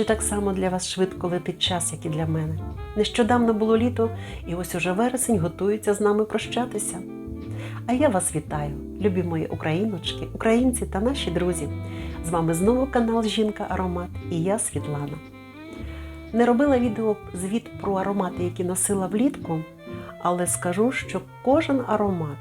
Чи так само для вас швидко летить час, як і для мене? Нещодавно було літо, і ось уже вересень готується з нами прощатися. А я вас вітаю, любі мої україночки, українці та наші друзі. З вами знову канал Жінка Аромат і я Світлана. Не робила відео звіт про аромати, які носила влітку, але скажу, що кожен аромат,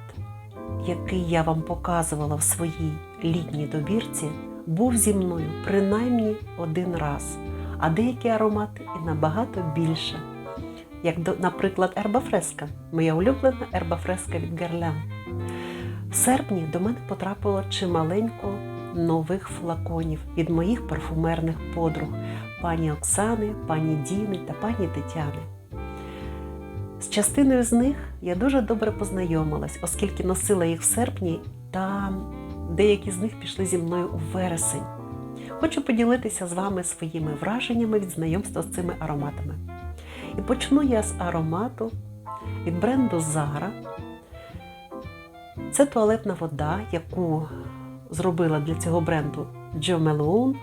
який я вам показувала в своїй літній добірці, був зі мною принаймні один раз, а деякі аромати і набагато більше. Як, наприклад, ерба фреска, моя улюблена ерба фреска від Герлен. В серпні до мене потрапило чималенько нових флаконів від моїх парфумерних подруг пані Оксани, пані Діни та пані Тетяни. З частиною з них я дуже добре познайомилась, оскільки носила їх в серпні, та деякі з них пішли зі мною у вересень. Хочу поділитися з вами своїми враженнями від знайомства з цими ароматами. І почну я з аромату від бренду Zara. Це туалетна вода, яку зробила для цього бренду Джо Мелоун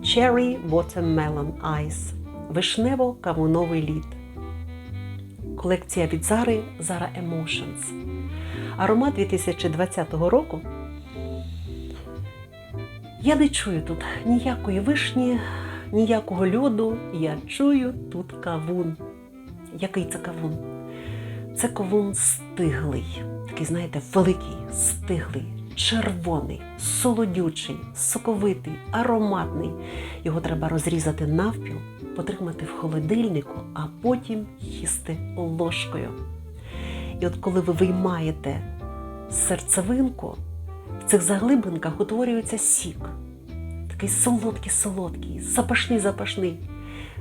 Cherry Watermelon Ice Вишнево-кавуновий лід. Колекція від Zara Zara Emotions. Аромат 2020 року. Я не чую тут ніякої вишні, ніякого льоду. Я чую тут кавун. Який це кавун? Це кавун стиглий, такий, знаєте, великий, стиглий, червоний, солодючий, соковитий, ароматний. Його треба розрізати навпіл, потримати в холодильнику, а потім їсти ложкою. І от коли ви виймаєте серцевинку, в цих заглибинках утворюється сік. Такий солодкий-солодкий, запашний-запашний.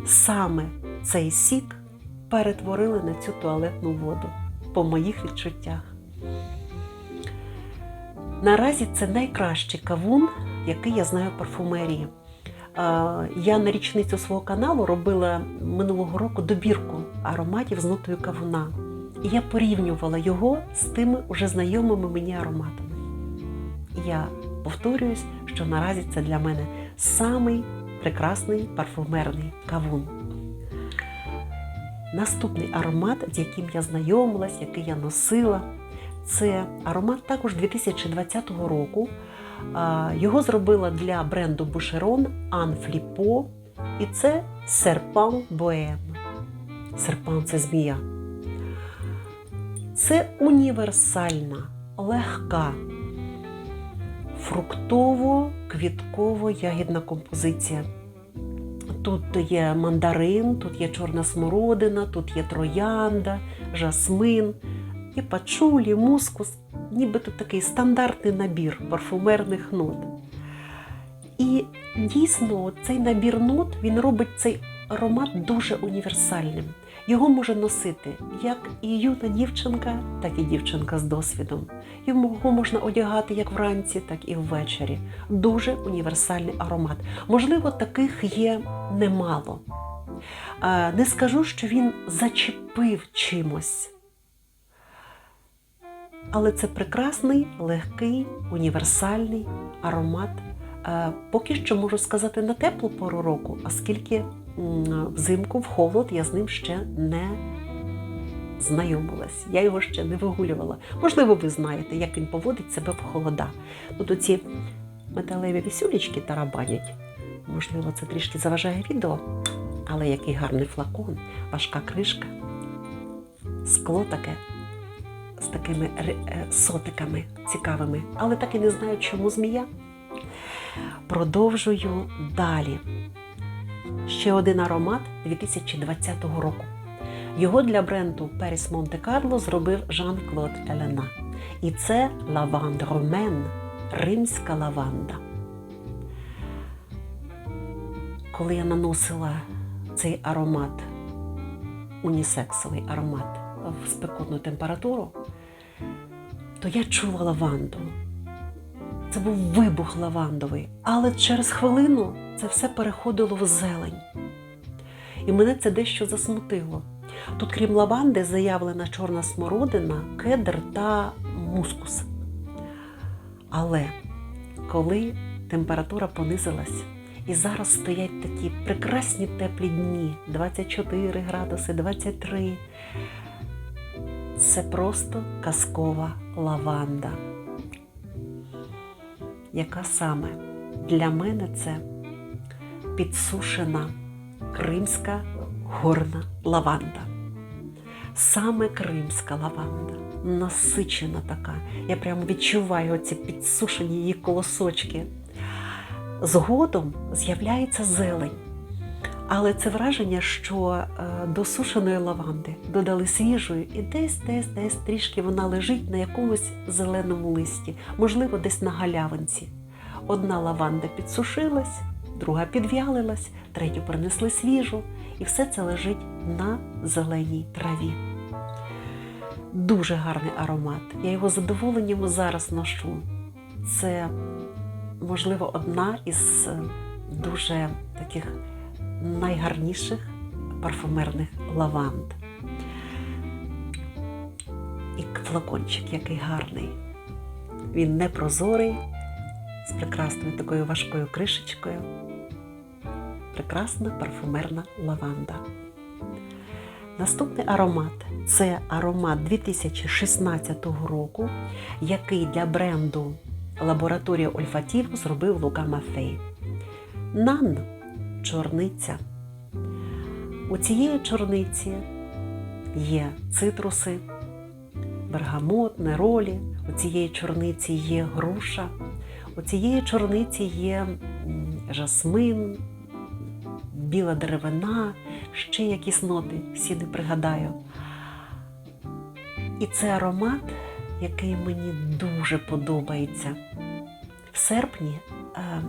Саме цей сік перетворили на цю туалетну воду по моїх відчуттях. Наразі це найкращий кавун, який я знаю в парфумерії. Я на річницю свого каналу робила минулого року добірку ароматів з нотою кавуна. І я порівнювала його з тими уже знайомими мені ароматами. Я повторююсь, що наразі це для мене самий прекрасний парфумерний кавун. Наступний аромат, з яким я знайомилась, який я носила, це аромат також 2020 року. Його зробила для бренду Anne Flippo, і це Serpent Bohème. Серпан це змія. Це універсальна, легка, фруктово-квітково-ягідна композиція. Тут є мандарин, тут є чорна смородина, тут є троянда, жасмин, є пачулі, мускус, ніби тут такий стандартний набір парфумерних нот. І дійсно цей набір нот він робить цей аромат дуже універсальним. Його може носити як і юна дівчинка, так і дівчинка з досвідом. Його можна одягати як вранці, так і ввечері. Дуже універсальний аромат. Можливо, таких є немало. Е, Не скажу, що він зачепив чимось. Але це прекрасний, легкий, універсальний аромат. Е, Поки що можу сказати на теплу пору року, оскільки взимку в холод я з ним ще не знайомилась. Я його ще не вигулювала. Можливо, ви знаєте, як він поводить себе в холода. Тут оці металеві вісюлічки тарабанять. Можливо, це трішки заважає відео, але який гарний флакон, важка кришка, скло таке з такими е, сотиками цікавими, але так і не знаю, чому змія. Продовжую далі. Ще один аромат 2020 року. Його для бренду Paris Monte Carlo зробив Жан-Клод Елена. І це лаванда ромен, римська лаванда. Коли я наносила цей аромат, унісексовий аромат в спекотну температуру, то я чула лаванду. Це був вибух лавандовий, але через хвилину це все переходило в зелень. І мене це дещо засмутило. Тут, крім лаванди, заявлена чорна смородина, кедр та мускус. Але коли температура понизилась І зараз стоять такі прекрасні теплі дні 24 градуси, 23. Це просто казкова лаванда. Яка саме для мене це підсушена кримська горна лаванда. Саме кримська лаванда, насичена така. Я прямо відчуваю оці підсушені її колосочки. Згодом з'являється зелень. Але це враження, що е, до сушеної лаванди додали свіжої, і десь, десь, десь трішки вона лежить на якомусь зеленому листі, можливо, десь на галявинці. Одна лаванда підсушилась, друга підв'ялилась, третю принесли свіжу, і все це лежить на зеленій траві. Дуже гарний аромат. Я його задоволенням зараз ношу. Це, можливо, одна із е, дуже таких найгарніших парфумерних лаванд. І флакончик який гарний. Він не прозорий, з прекрасною такою важкою кришечкою. Прекрасна парфумерна лаванда. Наступний аромат це аромат 2016 року, який для бренду Лабораторія Ольфатів зробив Лука Мафей. Нан чорниця. У цієї чорниці є цитруси, бергамот, неролі, у цієї чорниці є груша, у цієї чорниці є жасмин, біла деревина, ще якісь ноти, всі не пригадаю. І це аромат, який мені дуже подобається. В серпні е,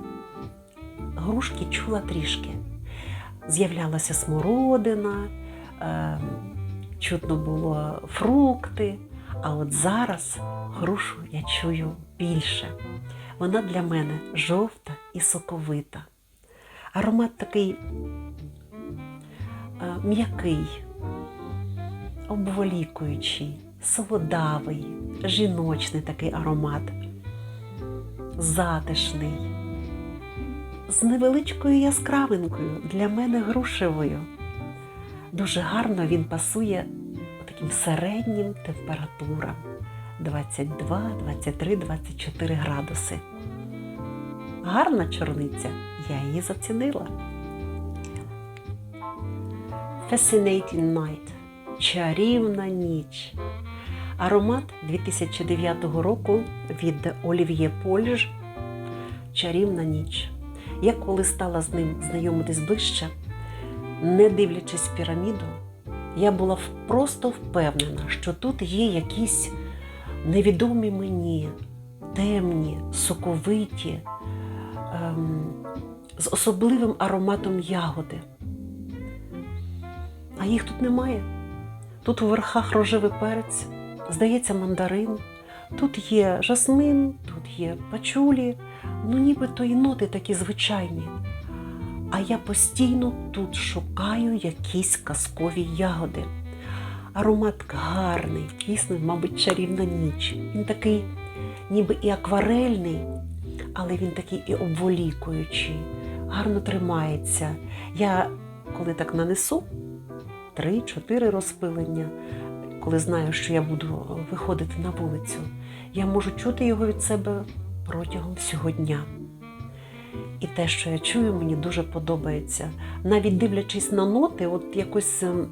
грушки чула трішки. З'являлася смородина, е, чутно було фрукти, а от зараз грушу я чую більше. Вона для мене жовта і соковита. Аромат такий е, м'який, обволікуючий, солодавий, жіночний такий аромат, затишний, з невеличкою яскравинкою для мене грушевою. Дуже гарно він пасує таким середнім температурам 22, 23, 24 градуси. Гарна чорниця, я її зацінила. Fascinating Night Чарівна ніч. Аромат 2009 року від Олів'є Польж. Чарівна ніч. Я коли стала з ним знайомитись ближче, не дивлячись піраміду, я була просто впевнена, що тут є якісь невідомі мені, темні, соковиті, ем, з особливим ароматом ягоди. А їх тут немає. Тут у верхах рожевий перець, здається, мандарин, тут є жасмин, тут є пачулі, ну нібито і ноти такі звичайні. А я постійно тут шукаю якісь казкові ягоди. Аромат гарний, дійсно, мабуть, чарівна ніч. Він такий, ніби і акварельний, але він такий і обволікуючий, гарно тримається. Я коли так нанесу, три-чотири розпилення, коли знаю, що я буду виходити на вулицю, я можу чути його від себе протягом всього дня. І те, що я чую, мені дуже подобається. Навіть дивлячись на ноти, от якось ем,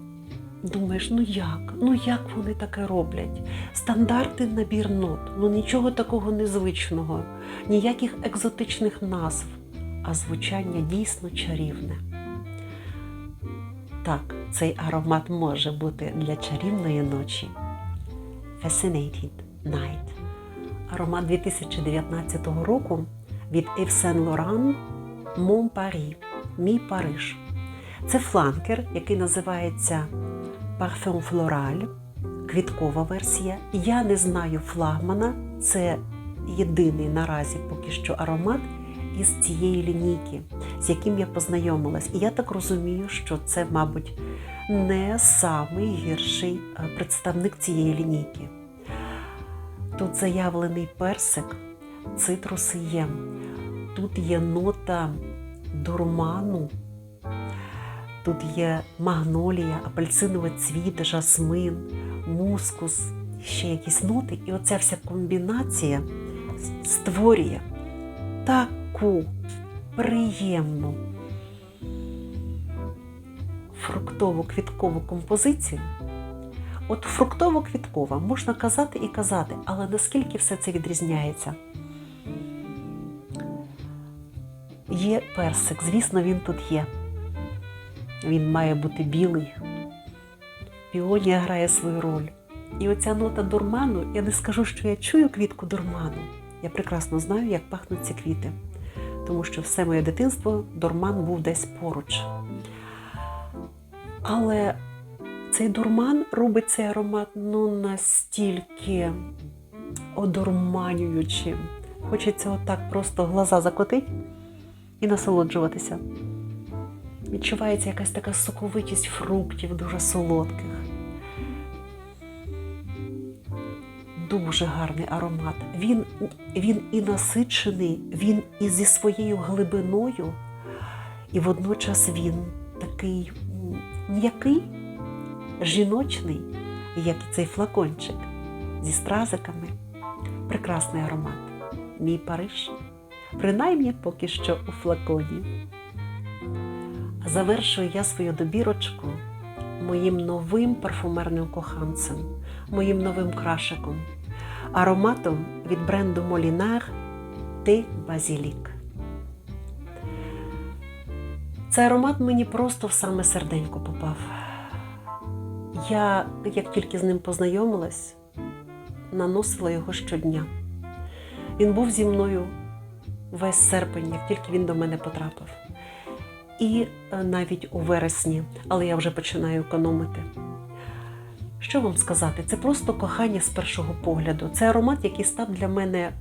думаєш, ну як? Ну як вони таке роблять? Стандартний набір нот, ну нічого такого незвичного, ніяких екзотичних назв, а звучання дійсно чарівне. Так, цей аромат може бути для чарівної ночі. Fascinated Night. Аромат 2019 року від Yves Saint Laurent Mon Paris. Мій Париж. Це фланкер, який називається Parfum Floral, квіткова версія. Я не знаю флагмана. Це єдиний наразі поки що аромат із цієї лінійки, з яким я познайомилась. І я так розумію, що це, мабуть, не самий гірший е, представник цієї лінійки. Тут заявлений персик, цитруси є. Тут є нота дурману. Тут є магнолія, апельсиновий цвіт, жасмин, мускус, ще якісь ноти. І оця вся комбінація створює таку приємну фруктово-квіткову композицію. От фруктово-квіткова можна казати і казати, але наскільки все це відрізняється? Є персик, звісно, він тут є. Він має бути білий. Піонія грає свою роль. І оця нота дурману, я не скажу, що я чую квітку дурману. Я прекрасно знаю, як пахнуть ці квіти. Тому що все моє дитинство дурман був десь поруч. Але цей дурман робить цей аромат ну настільки одурманюючим. Хочеться отак просто глаза закотити і насолоджуватися. Відчувається якась така соковитість фруктів, дуже солодких. Дуже гарний аромат. Він, він і насичений, він і зі своєю глибиною, і водночас він такий м'який, жіночний, як і цей флакончик зі стразиками. Прекрасний аромат. Мій Париж. Принаймні поки що у флаконі. Завершую я свою добірочку моїм новим парфумерним коханцем, моїм новим крашиком, ароматом від бренду Molinar Ти Базілік. Цей аромат мені просто в саме серденько попав. Я, як тільки з ним познайомилась, наносила його щодня. Він був зі мною весь серпень, як тільки він до мене потрапив. І е, навіть у вересні, але я вже починаю економити. Що вам сказати? Це просто кохання з першого погляду. Це аромат, який став для мене е,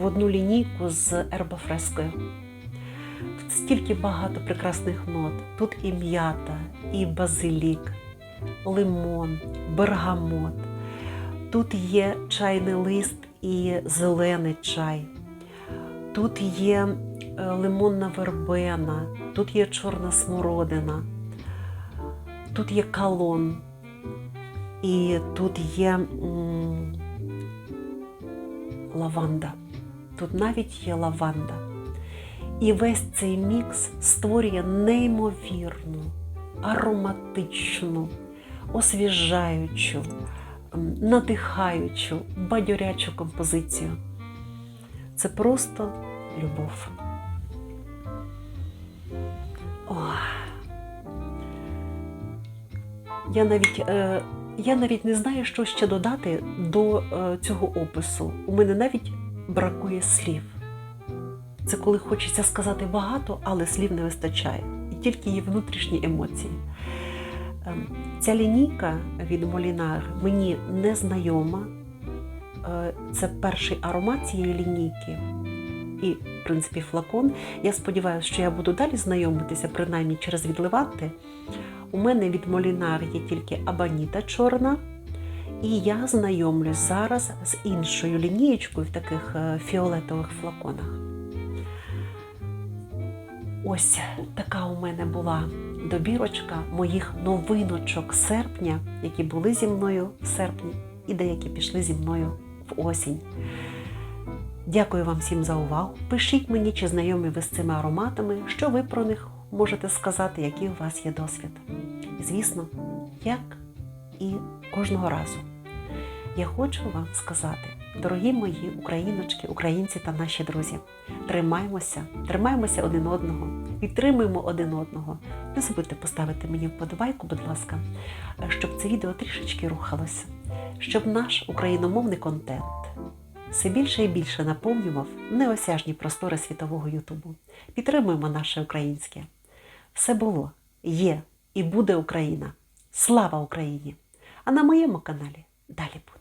в одну лінійку з ербофрескою. Тут стільки багато прекрасних нот. Тут і м'ята, і базилік, лимон, бергамот. Тут є чайний лист і зелений чай. Тут є е, лимонна вербена, тут є чорна смородина, тут є калон, і тут є м, лаванда. Тут навіть є лаванда. І весь цей мікс створює неймовірну, ароматичну, освіжаючу, надихаючу, бадьорячу композицію. Це просто любов. Ох. Я навіть, е, я навіть не знаю, що ще додати до е, цього опису. У мене навіть бракує слів. Це коли хочеться сказати багато, але слів не вистачає. І тільки її внутрішні емоції. Ем, Ця лінійка від Molinar мені не знайома. Е, Це перший аромат цієї лінійки. І, в принципі, флакон. Я сподіваюся, що я буду далі знайомитися, принаймні через відливати. У мене від Molinar є тільки абаніта чорна. І я знайомлюсь зараз з іншою лінієчкою в таких е, фіолетових флаконах. Ось така у мене була добірочка моїх новиночок серпня, які були зі мною в серпні, і деякі пішли зі мною в осінь. Дякую вам всім за увагу. Пишіть мені, чи знайомі ви з цими ароматами, що ви про них можете сказати, який у вас є досвід. І, звісно, як і кожного разу. Я хочу вам сказати, дорогі мої україночки, українці та наші друзі, тримаймося, тримаймося один одного, підтримуємо один одного. Не забудьте поставити мені вподобайку, будь ласка, щоб це відео трішечки рухалося, щоб наш україномовний контент все більше і більше наповнював неосяжні простори світового Ютубу. Підтримуємо наше українське. Все було, є і буде Україна. Слава Україні! А на моєму каналі далі буде.